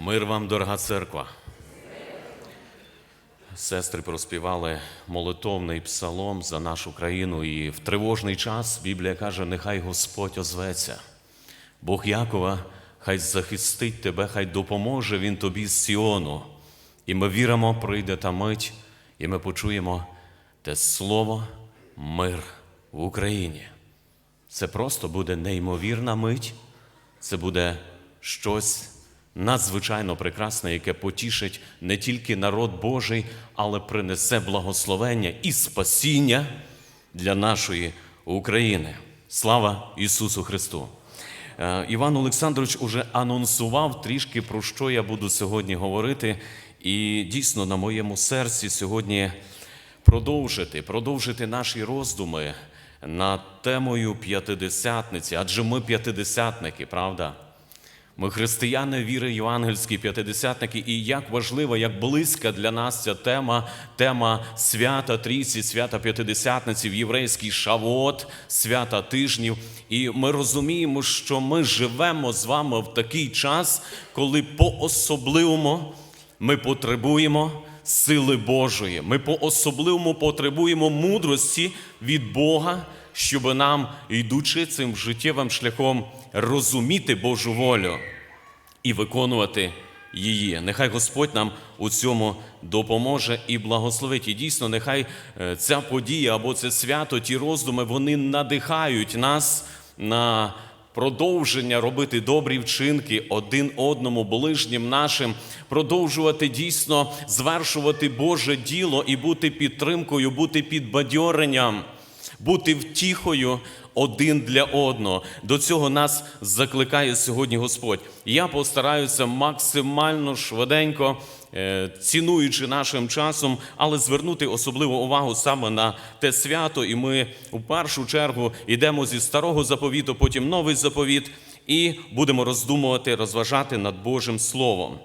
Мир вам, дорога церква. Сестри проспівали молитовний псалом за нашу країну, і в тривожний час Біблія каже: нехай Господь озветься. Бог Якова, хай захистить тебе, хай допоможе Він тобі з Сіону. І ми віримо, прийде та мить, і ми почуємо те слово мир в Україні. Це просто буде неймовірна мить, це буде щось надзвичайно прекрасне, яке потішить не тільки народ Божий, але принесе благословення і спасіння для нашої України. Слава Ісусу Христу! Е, Іван Олександрович уже анонсував трішки про що я буду сьогодні говорити, і дійсно на моєму серці сьогодні продовжити, продовжити наші роздуми над темою п'ятидесятниці, адже ми п'ятидесятники, правда? Ми християни віри євангельські п'ятидесятники, і як важлива, як близька для нас ця тема, тема свята Трійці, свята П'ятидесятниці, єврейський шавот, свята тижнів. І ми розуміємо, що ми живемо з вами в такий час, коли по-особливому ми потребуємо сили Божої. Ми по-особливому потребуємо мудрості від Бога, щоб нам, йдучи цим життєвим шляхом, розуміти Божу волю і виконувати її. Нехай Господь нам у цьому допоможе і благословить. І дійсно, нехай е, ця подія або це свято, ті роздуми, вони надихають нас на продовження робити добрі вчинки один одному, ближнім нашим, продовжувати дійсно звершувати Боже діло і бути підтримкою, бути підбадьоренням, бути втіхою один для одного. До цього нас закликає сьогодні Господь. Я постараюся максимально швиденько, е, цінуючи нашим часом, але звернути особливу увагу саме на те свято. І ми у першу чергу йдемо зі старого заповіту, потім новий заповіт, і будемо роздумувати, розважати над Божим Словом.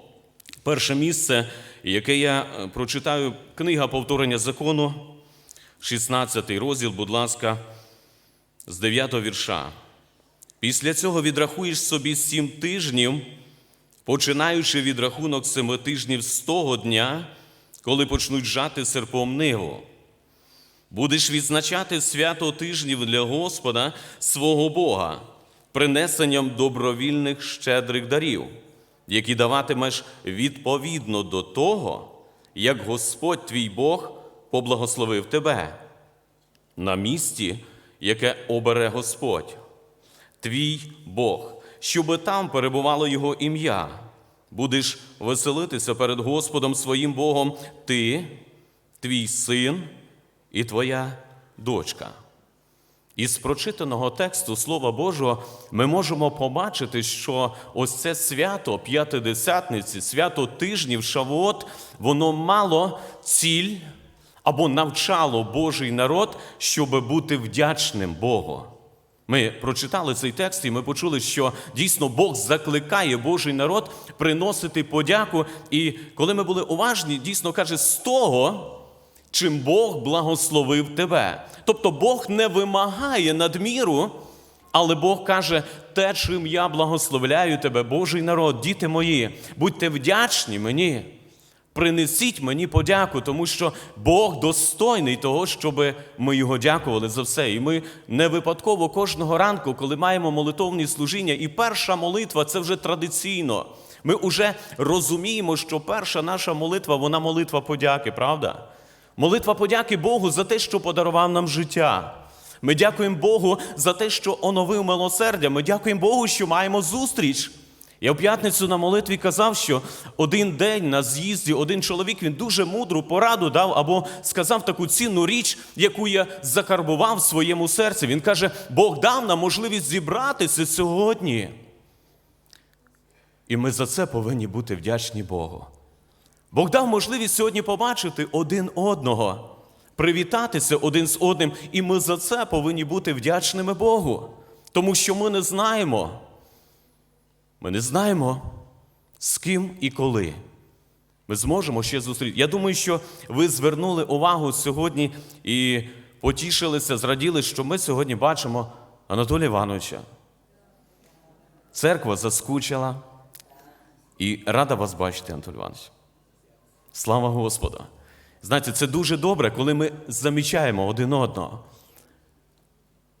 Перше місце, яке я е, прочитаю, книга повторення закону, 16 розділ, будь ласка, з 9 вірша. Після цього відрахуєш собі сім тижнів, починаючи від рахунок семи тижнів з того дня, коли почнуть жати серпом ниву. Будеш відзначати свято тижнів для Господа свого Бога, принесенням добровільних щедрих дарів, які даватимеш відповідно до того, як Господь твій Бог поблагословив тебе на місці, яке обере Господь, твій Бог, щоби там перебувало Його ім'я. Будеш веселитися перед Господом своїм Богом, ти, твій син і твоя дочка. Із прочитаного тексту Слова Божого ми можемо побачити, що ось це свято п'ятидесятниці, свято тижнів, Шавуот, воно мало ціль або навчало Божий народ, щоб бути вдячним Богу. Ми прочитали цей текст і ми почули, що дійсно Бог закликає Божий народ приносити подяку. І коли ми були уважні, дійсно каже, з того, чим Бог благословив тебе. Тобто Бог не вимагає надміру, але Бог каже, те, чим я благословляю тебе, Божий народ, діти мої, будьте вдячні мені. Принесіть мені подяку, тому що Бог достойний того, щоб ми його дякували за все. І ми не випадково кожного ранку, коли маємо молитовні служіння, і перша молитва це вже традиційно. Ми вже розуміємо, що перша наша молитва вона молитва подяки, правда? Молитва подяки Богу за те, що подарував нам життя. Ми дякуємо Богу за те, що оновив милосердя. Ми дякуємо Богу, що маємо зустріч. Я в п'ятницю на молитві казав, що один день на з'їзді один чоловік він дуже мудру пораду дав або сказав таку цінну річ, яку я закарбував в своєму серці. Він каже: Бог дав нам можливість зібратися сьогодні. І ми за це повинні бути вдячні Богу. Бог дав можливість сьогодні побачити один одного, привітатися один з одним, і ми за це повинні бути вдячними Богу, тому що ми не знаємо. Ми не знаємо, з ким і коли. Ми зможемо ще зустріти. Я думаю, що ви звернули увагу сьогодні і потішилися, зраділи, що ми сьогодні бачимо Анатолія Івановича. Церква заскучила. І рада вас бачити, Анатолій Іванович. Слава Господу! Знаєте, це дуже добре, коли ми замічаємо один одного.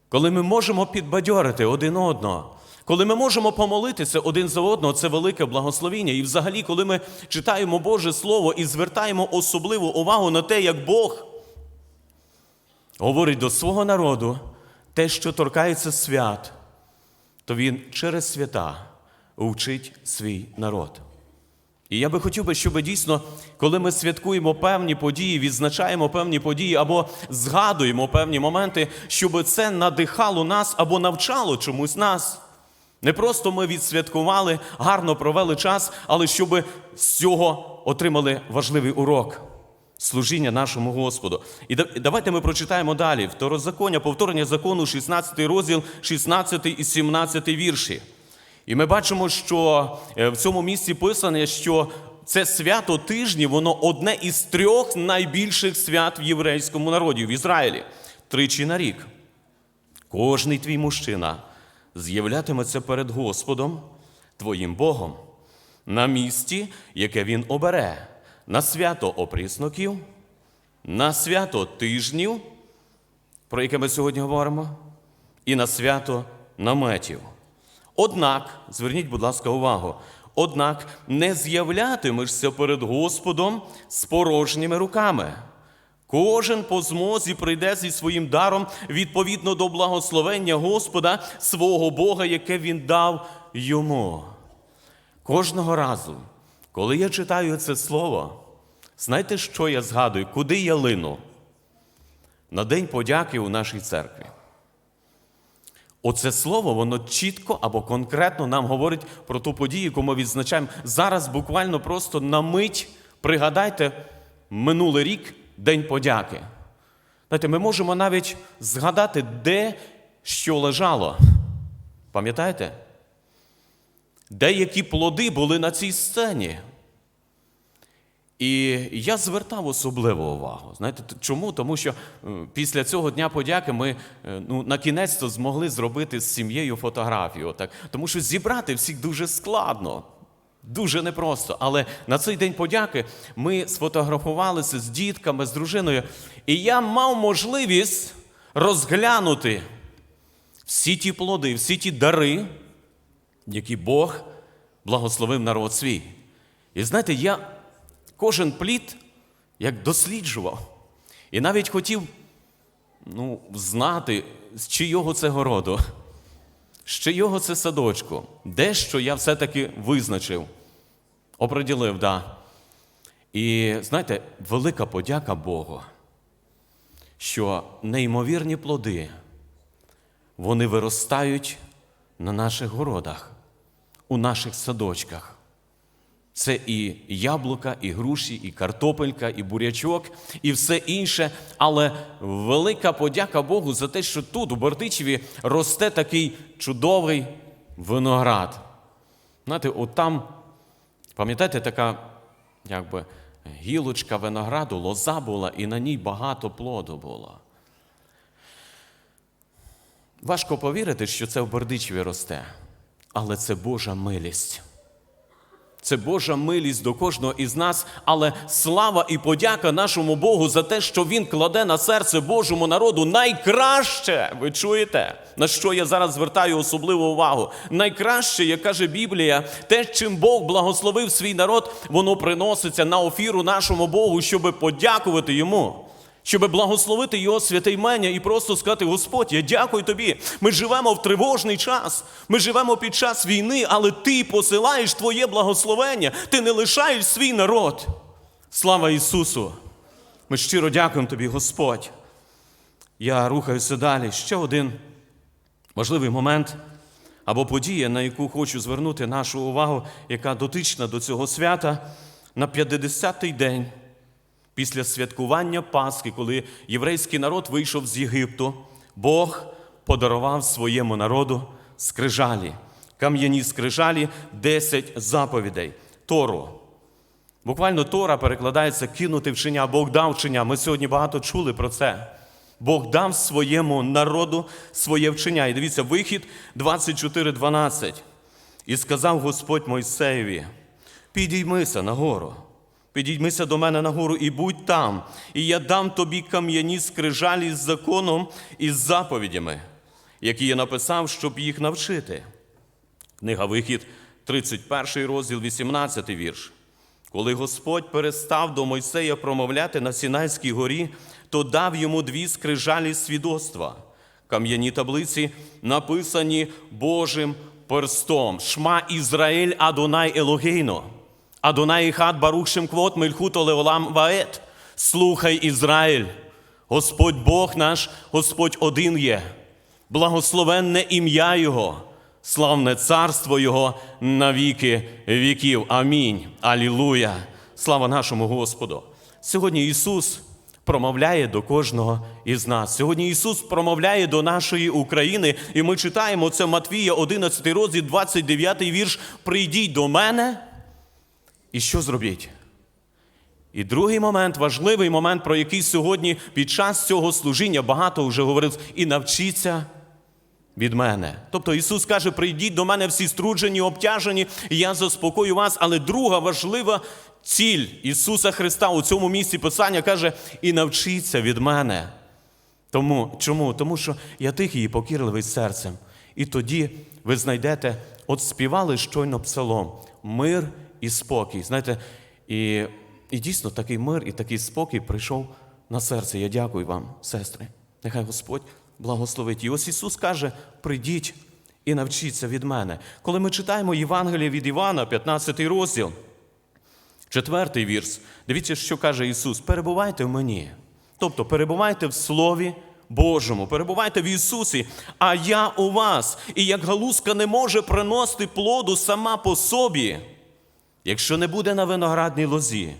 Коли ми можемо підбадьорити один одного, коли ми можемо помолитися один за одного, це велике благословіння. І взагалі, коли ми читаємо Боже Слово і звертаємо особливу увагу на те, як Бог говорить до свого народу те, що торкається свят, то Він через свята вчить свій народ. І я би хотів би, щоб дійсно, коли ми святкуємо певні події, відзначаємо певні події або згадуємо певні моменти, щоб це надихало нас або навчало чомусь нас. Не просто ми відсвяткували, гарно провели час, але щоб з цього отримали важливий урок служіння нашому Господу. І давайте ми прочитаємо далі. Второзаконня, повторення закону, 16 розділ, 16 і 17 вірші. І ми бачимо, що е, в цьому місці писане, що це свято тижні, воно одне із трьох найбільших свят в єврейському народі в Ізраїлі тричі на рік. Кожний твій мужчина з'являтиметься перед Господом, твоїм Богом, на місці, яке він обере, на свято опрісноків, на свято тижнів, про яке ми сьогодні говоримо, і на свято наметів. Однак, зверніть, будь ласка, увагу, однак не з'являтимешся перед Господом з порожніми руками. Кожен по змозі прийде зі своїм даром відповідно до благословення Господа, свого Бога, яке він дав йому. Кожного разу, коли я читаю це слово, знаєте, що я згадую? Куди я лину? На День подяки у нашій церкві. Оце слово, воно чітко або конкретно нам говорить про ту подію, яку ми відзначаємо. Зараз буквально просто на мить пригадайте минулий рік День подяки. Знаєте, ми можемо навіть згадати, де що лежало. Пам'ятаєте? Деякі плоди були на цій сцені. І я звертав особливу увагу. Знаєте, чому? Тому що після цього дня подяки ми е, ну, на кінець то змогли зробити з сім'єю фотографію. Отак. Тому що зібрати всіх дуже складно, дуже непросто. Але на цей день подяки ми сфотографувалися з дітками, з дружиною, і я мав можливість розглянути всі ті плоди, всі ті дари, які Бог благословив народ свій. І знаєте, я кожен плід як досліджував. І навіть хотів ну, знати, з чийого це городу, з чийого це садочку. Дещо я все-таки визначив, оприділив, да. І знаєте, велика подяка Богу, що неймовірні плоди, вони виростають на наших городах, у наших садочках. Це і яблука, і груші, і картопелька, і бурячок, і все інше. Але велика подяка Богу за те, що тут, у Бортичеві, росте такий чудовий виноград. Знаєте, от там, пам'ятаєте, така якби гілочка винограду, лоза була, і на ній багато плоду було. Важко повірити, що це в Бердичеві росте, але це Божа милість. Це Божа милість до кожного із нас, але слава і подяка нашому Богу за те, що Він кладе на серце Божому народу найкраще. Ви чуєте, на що я зараз звертаю особливу увагу? Найкраще, як каже Біблія, те, чим Бог благословив свій народ, воно приноситься на офіру нашому Богу, щоб подякувати йому. Щоб благословити його святе імення і просто сказати: Господь, я дякую тобі. Ми живемо в тривожний час. Ми живемо під час війни, але ти посилаєш твоє благословення, ти не лишаєш свій народ. Слава Ісусу! Ми щиро дякуємо тобі, Господь. Я рухаюся далі. Ще один важливий момент або подія, на яку хочу звернути нашу увагу, яка дотична до цього свята, на 50-й день після святкування Пасхи, коли єврейський народ вийшов з Єгипту, Бог подарував своєму народу скрижалі, кам'яні скрижалі, 10 заповідей, Тору. Буквально Тора перекладається кинути вчення, Бог дав вчення. Ми сьогодні багато чули про це. Бог дав своєму народу своє вчення. І дивіться, вихід 24.12. І сказав Господь Мойсеєві: підіймися нагору. Підіймися до мене нагору і будь там, і я дам тобі кам'яні скрижалі з законом і з заповідями, які я написав, щоб їх навчити. Книга Вихід, 31 розділ, 18 вірш. Коли Господь перестав до Мойсея промовляти на Сінайській горі, то дав йому дві скрижалі свідоцтва. Кам'яні таблиці, написані Божим перстом. Шма Ізраїль Адонай Елогейно. Адонай Іхад Барух Шемквот Мельхут Олеолам Вает. Слухай Ізраїль. Господь Бог наш, Господь один є. Благословенне ім'я Його, славне царство Його на віки віків. Амінь. Алілуя. Слава нашому Господу. Сьогодні Ісус промовляє до кожного із нас. Сьогодні Ісус промовляє до нашої України, і ми читаємо це Матвія, 11 розділ, 29 вірш. Прийдіть до мене. І що зробіть? І другий момент, важливий момент, про який сьогодні під час цього служіння багато вже говорив, і навчіться від мене. Тобто Ісус каже: прийдіть до мене всі струджені, обтяжені, і я заспокою вас. Але друга важлива ціль Ісуса Христа у цьому місці Писання каже: і навчіться від мене. Тому, чому? Тому що я тихий і покірливий серцем. І тоді ви знайдете, от співали щойно псалом, мир і спокій. Знаєте, і, і дійсно такий мир і такий спокій прийшов на серце. Я дякую вам, сестри. Нехай Господь благословить. І ось Ісус каже: прийдіть і навчіться від мене. Коли ми читаємо Євангеліє від Івана, 15 розділ, четвертий вірс, дивіться, що каже Ісус: перебувайте в мені. Тобто перебувайте в Слові Божому, перебувайте в Ісусі, а я у вас. І як галузка не може приносити плоду сама по собі, якщо не буде на виноградній лозі,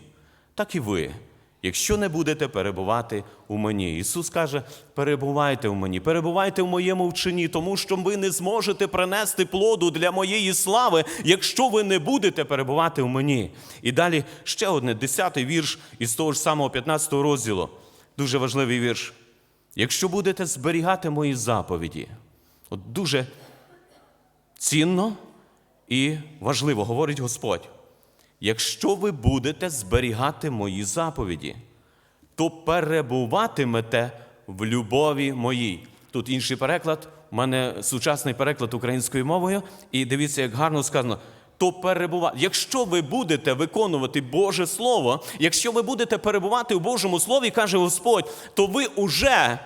так і ви, якщо не будете перебувати у мені. Ісус каже: перебувайте в мені, перебувайте в моєму вченні, тому що ви не зможете принести плоду для моєї слави, якщо ви не будете перебувати в мені. І далі ще одне, десятий вірш із того ж самого 15 розділу. Дуже важливий вірш. Якщо будете зберігати мої заповіді, от дуже цінно і важливо, говорить Господь. Якщо ви будете зберігати мої заповіді, то перебуватимете в любові моїй. Тут інший переклад, у мене сучасний переклад українською мовою, і дивіться, як гарно сказано. То перебувати. Якщо ви будете виконувати Боже Слово, якщо ви будете перебувати у Божому Слові, каже Господь, то ви уже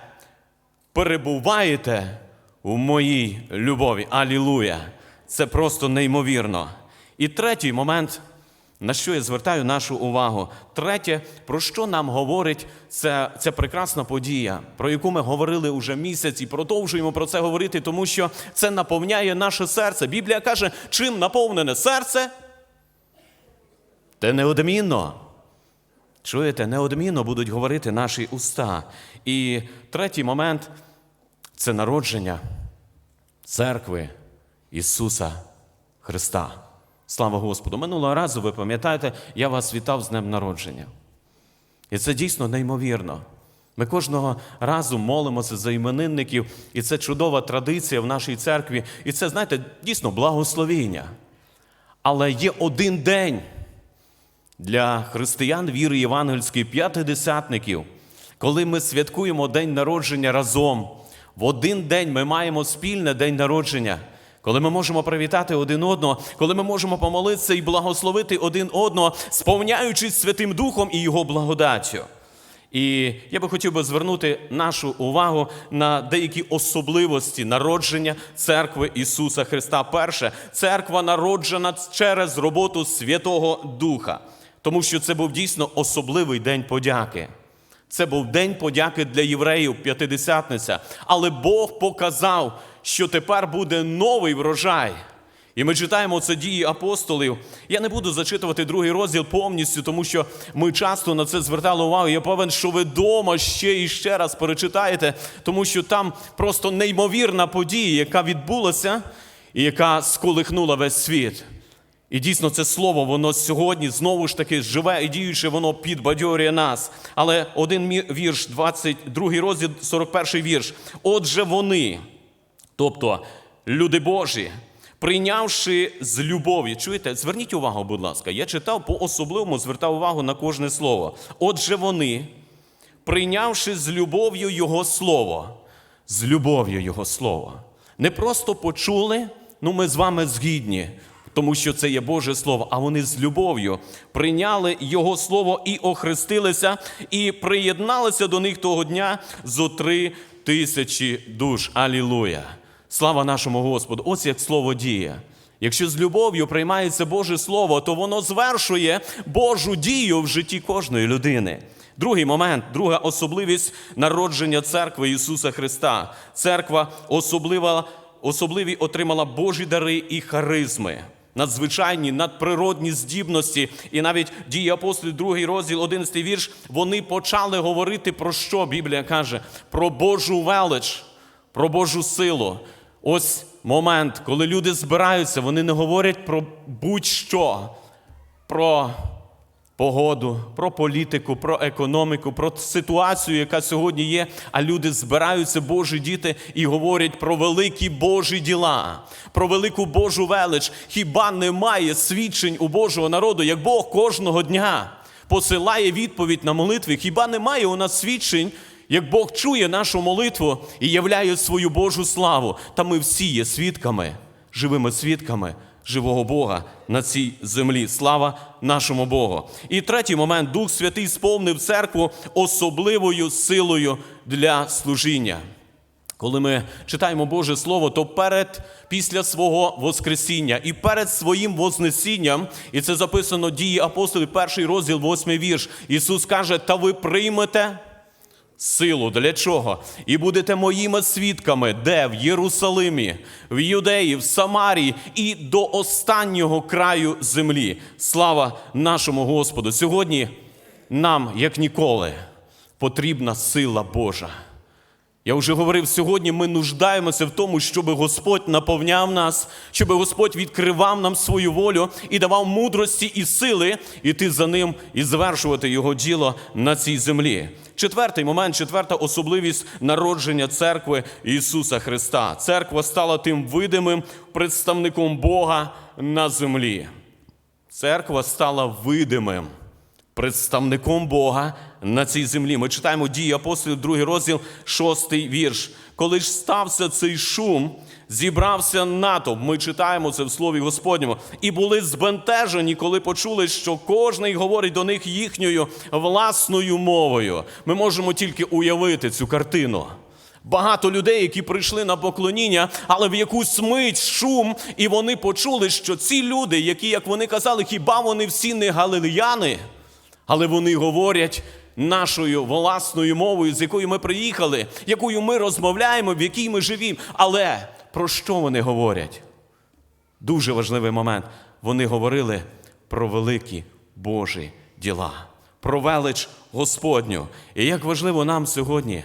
перебуваєте у моїй любові. Алілуя! Це просто неймовірно. І третій момент, на що я звертаю нашу увагу. Третє, про що нам говорить ця, ця прекрасна подія, про яку ми говорили уже місяць і продовжуємо про це говорити, тому що це наповняє наше серце. Біблія каже, чим наповнене серце? Те неодмінно. Чуєте, неодмінно будуть говорити наші уста. І третій момент це народження церкви Ісуса Христа. Слава Господу! Минулого разу, ви пам'ятаєте, я вас вітав з Днем народження. І це дійсно неймовірно. Ми кожного разу молимося за іменинників, і це чудова традиція в нашій церкві. І це, знаєте, дійсно благословіння. Але є один день для християн віри євангельської п'ятидесятників, коли ми святкуємо день народження разом. В один день ми маємо спільне день народження, коли ми можемо привітати один одного, коли ми можемо помолитися і благословити один одного, сповняючись Святим Духом і Його благодаттю. І я би хотів би звернути нашу увагу на деякі особливості народження церкви Ісуса Христа. Перше, церква народжена через роботу Святого Духа, тому що це був дійсно особливий день подяки. Це був день подяки для євреїв, п'ятидесятниця. Але Бог показав, що тепер буде новий врожай. І ми читаємо це дії апостолів. Я не буду зачитувати другий розділ повністю, тому що ми часто на це звертали увагу. Я певен, що ви вдома ще і ще раз перечитаєте, тому що там просто неймовірна подія, яка відбулася і яка сколихнула весь світ. І дійсно це слово, воно сьогодні знову ж таки живе і діюче, воно підбадьорює нас. Але один вірш, 22 розділ, 41 вірш. Отже, вони, тобто люди Божі, прийнявши з любов'ю. Чуєте, зверніть увагу, будь ласка, я читав по особливому, звертав увагу на кожне слово. Отже, вони, прийнявши з любов'ю Його Слово, з любов'ю Його Слово. Не просто почули, ну ми з вами згідні, тому що це є Боже Слово, а вони з любов'ю прийняли Його Слово і охрестилися, і приєдналися до них того дня зо три тисячі душ. Алілуя! Слава нашому Господу! Ось як слово діє. Якщо з любов'ю приймається Боже Слово, то воно звершує Божу дію в житті кожної людини. Другий момент, друга особливість народження церкви Ісуса Христа. Церква особлива, особливі отримала Божі дари і харизми. Надзвичайні, надприродні здібності, і навіть дії апостолів, другий розділ, 11 вірш, вони почали говорити про що Біблія каже? Про Божу велич, про Божу силу. Ось момент, коли люди збираються, вони не говорять про будь-що, про погоду, про політику, про економіку, про ситуацію, яка сьогодні є. А люди збираються, Божі діти, і говорять про великі Божі діла, про велику Божу велич. Хіба немає свідчень у Божого народу, як Бог кожного дня посилає відповідь на молитви? Хіба немає у нас свідчень? Як Бог чує нашу молитву і являє свою Божу славу, та ми всі є свідками, живими свідками живого Бога на цій землі. Слава нашому Богу. І третій момент Дух Святий сповнив церкву особливою силою для служіння. Коли ми читаємо Боже Слово, то перед після свого Воскресіння і перед своїм Вознесінням, і це записано дії апостолів, перший розділ, восьмий вірш. Ісус каже: Та ви приймете силу. Для чого? І будете моїми свідками, де в Єрусалимі, в Юдеї, в Самарії і до останнього краю землі. Слава нашому Господу! Сьогодні нам, як ніколи, потрібна сила Божа. Я вже говорив сьогодні, ми нуждаємося в тому, щоб Господь наповняв нас, щоб Господь відкривав нам свою волю і давав мудрості і сили іти за ним і звершувати його діло на цій землі. Четвертий момент, четверта особливість народження церкви Ісуса Христа. Церква стала тим видимим представником Бога на землі. Церква стала видимим представником Бога на цій землі. Ми читаємо дії апостолів, другий розділ, шостий вірш. Коли ж стався цей шум, зібрався натовп. Ми читаємо це в Слові Господньому, і були збентежені, коли почули, що кожний говорить до них їхньою власною мовою. Ми можемо тільки уявити цю картину. Багато людей, які прийшли на поклоніння, але в якусь мить шум, і вони почули, що ці люди, які, як вони казали, хіба вони всі не галилеяни, але вони говорять нашою власною мовою, з якою ми приїхали, якою ми розмовляємо, в якій ми живі. Але про що вони говорять? Дуже важливий момент. Вони говорили про великі Божі діла, про велич Господню. І як важливо нам сьогодні,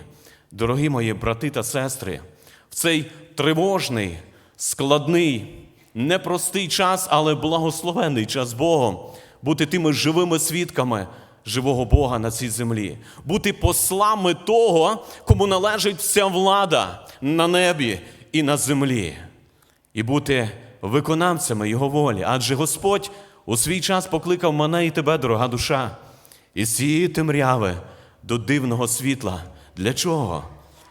дорогі мої брати та сестри, в цей тривожний, складний, непростий час, але благословений час Богом, бути тими живими свідками живого Бога на цій землі, бути послами того, кому належить вся влада на небі і на землі і бути виконавцями Його волі. Адже Господь у свій час покликав мене і тебе, дорога душа, із цієї темряви до дивного світла. Для чого?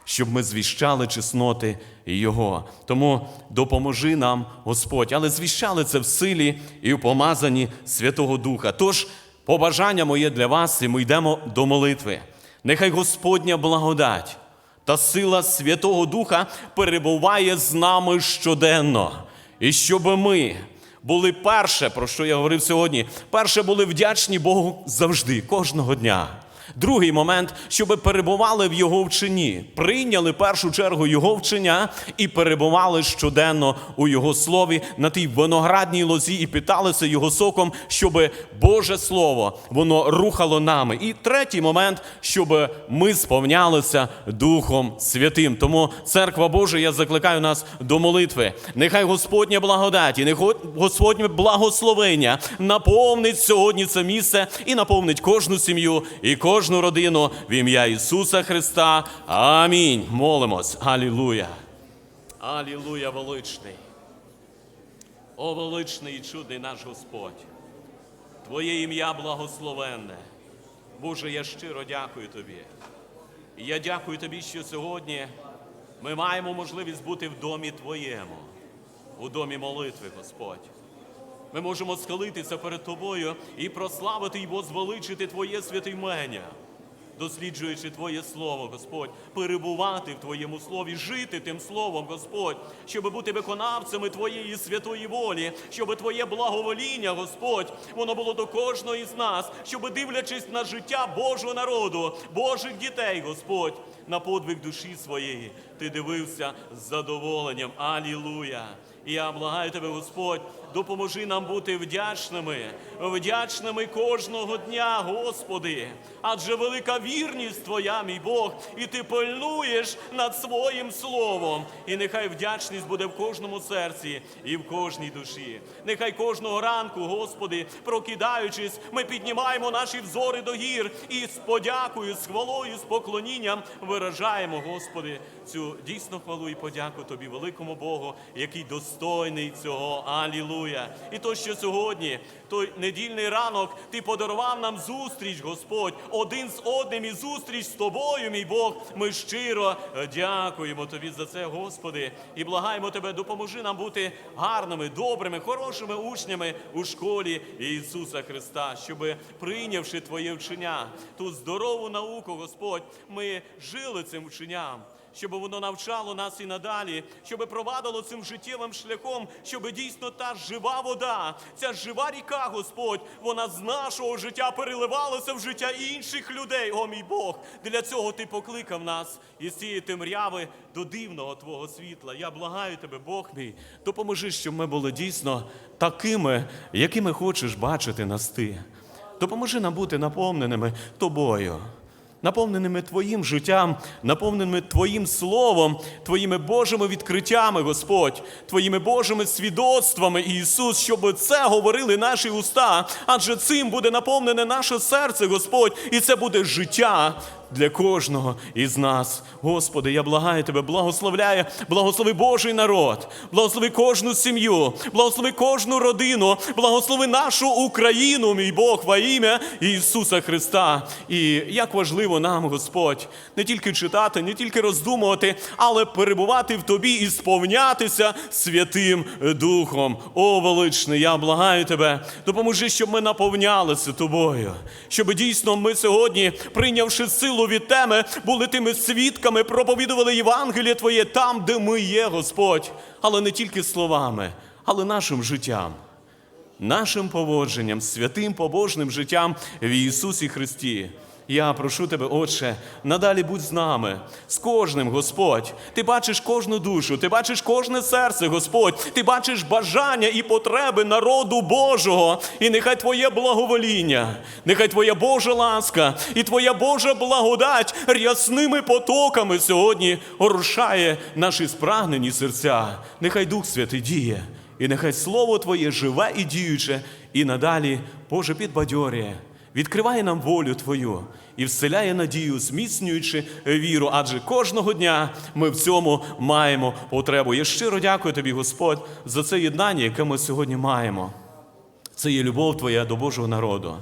Щоб ми звіщали чесноти Його. Тому допоможи нам, Господь, але звіщали це в силі і в помазанні Святого Духа. Тож, побажання моє для вас, і ми йдемо до молитви. Нехай Господня благодать та сила Святого Духа перебуває з нами щоденно. І щоб ми були перше, про що я говорив сьогодні, перше були вдячні Богу завжди, кожного дня. Другий момент, щоб перебували в його вченні, прийняли першу чергу його вчення і перебували щоденно у його слові на тій виноградній лозі і питалися його соком, щоб Боже Слово воно рухало нами. І третій момент, щоб ми сповнялися Духом Святим. Тому церква Божа, я закликаю нас до молитви. Нехай Господня благодаті, нехай Господнє благословення наповнить сьогодні це місце і наповнить кожну сім'ю і кожну родину в ім'я Ісуса Христа. Амінь. Молимось. Алілуя. Алілуя величний. О, величний і чудний наш Господь, Твоє ім'я благословенне. Боже, я щиро дякую Тобі. І я дякую Тобі, що сьогодні ми маємо можливість бути в домі Твоєму, у домі молитви, Господь. Ми можемо схилитися перед Тобою і прославити і возвеличити Твоє святе імення, досліджуючи Твоє Слово, Господь, перебувати в Твоєму слові, жити тим словом, Господь, щоб бути виконавцями Твоєї святої волі, щоб Твоє благовоління, Господь, воно було до кожного із нас, щоб дивлячись на життя Божого народу, Божих дітей, Господь, на подвиг душі своєї, ти дивився з задоволенням. Алілуя! І я благаю тебе, Господь, допоможи нам бути вдячними, вдячними кожного дня, Господи. Адже велика вірність Твоя, мій Бог, і ти пильнуєш над своїм словом. І нехай вдячність буде в кожному серці і в кожній душі. Нехай кожного ранку, Господи, прокидаючись, ми піднімаємо наші взори до гір і з подякою, з хвалою, з поклонінням виражаємо, Господи, цю дійсно хвалу і подяку Тобі, великому Богу, який достойний цього. Алілуя! І то, що сьогодні, той недільний ранок, Ти подарував нам зустріч, Господь, один з одним і зустріч з Тобою, мій Бог. Ми щиро дякуємо Тобі за це, Господи, і благаємо Тебе, допоможи нам бути гарними, добрими, хорошими учнями у школі Ісуса Христа, щоб прийнявши Твоє вчення, ту здорову науку, Господь, ми жили цим вченням щоб воно навчало нас і надалі, щоб провадило цим життєвим шляхом, щоб дійсно та жива вода, ця жива ріка, Господь, вона з нашого життя переливалася в життя інших людей. О мій Бог! Для цього ти покликав нас із цієї темряви до дивного Твого світла. Я благаю тебе, Бог мій, допоможи, щоб ми були дійсно такими, якими хочеш бачити нас ти. Допоможи нам бути наповненими тобою наповненими Твоїм життям, наповненими Твоїм словом, Твоїми Божими відкриттями, Господь, Твоїми Божими свідоцтвами, Ісус, щоб це говорили наші уста, адже цим буде наповнене наше серце, Господь, і це буде життя. Для кожного із нас, Господи, я благаю Тебе, благословляю, благослови Божий народ, благослови кожну сім'ю, благослови кожну родину, благослови нашу Україну, мій Бог, во ім'я Ісуса Христа. І як важливо нам, Господь, не тільки читати, не тільки роздумувати, але перебувати в Тобі і сповнятися Святим Духом. О, величний, я благаю Тебе, допоможи, щоб ми наповнялися Тобою, щоб дійсно ми сьогодні, прийнявши силу від Теми, були тими свідками, проповідували Євангеліє Твоє там, де ми є, Господь, але не тільки словами, але нашим життям нашим поводженням, святим побожним життям в Ісусі Христі. Я прошу тебе, Отче, надалі будь з нами, з кожним, Господь. Ти бачиш кожну душу, ти бачиш кожне серце, Господь, ти бачиш бажання і потреби народу Божого. І нехай Твоє благовоління, нехай Твоя Божа ласка і Твоя Божа благодать рясними потоками сьогодні орушає наші спрагнені серця. Нехай Дух Святий діє. І нехай Слово Твоє живе і діюче, і надалі, Боже, підбадьорює, відкриває нам волю Твою і вселяє надію, зміцнюючи віру, адже кожного дня ми в цьому маємо потребу. Я щиро дякую Тобі, Господь, за це єднання, яке ми сьогодні маємо. Це є любов Твоя до Божого народу.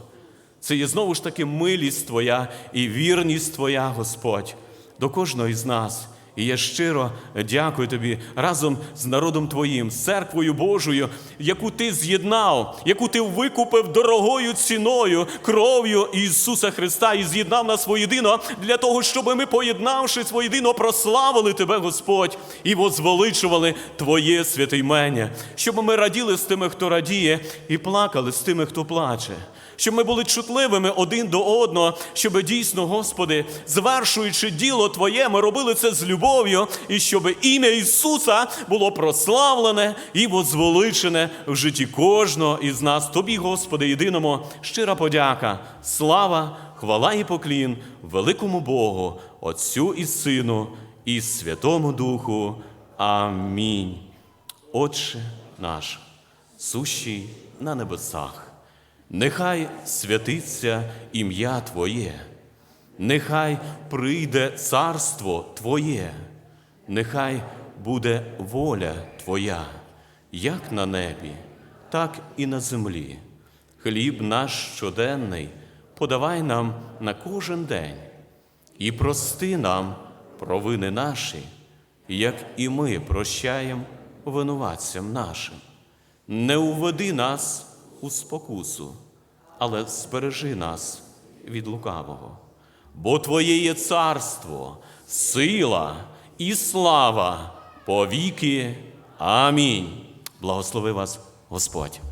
Це є знову ж таки милість Твоя і вірність Твоя, Господь, до кожного із нас. І я щиро дякую тобі разом з народом Твоїм, з церквою Божою, яку ти з'єднав, яку ти викупив дорогою ціною, кров'ю Ісуса Христа і з'єднав нас воєдино для того, щоб ми, поєднавшись воєдино, прославили Тебе, Господь, і возвеличували Твоє святе імення, щоб ми раділи з тими, хто радіє, і плакали з тими, хто плаче щоб ми були чутливими один до одного, щоб дійсно, Господи, звершуючи діло Твоє, ми робили це з любов'ю, і щоб ім'я Ісуса було прославлене і возвеличене в житті кожного із нас. Тобі, Господи, єдиному, щира подяка, слава, хвала і поклін великому Богу, Отцю і Сину, і Святому Духу. Амінь. Отче наш, сущий на небесах. Нехай святиться ім'я Твоє, нехай прийде царство Твоє, нехай буде воля Твоя, як на небі, так і на землі. Хліб наш щоденний подавай нам на кожен день і прости нам провини наші, як і ми прощаємо винуватцям нашим. Не уведи нас у спокусу, але збережи нас від лукавого. Бо Твоє є царство, сила і слава повіки. Амінь. Благослови вас Господь.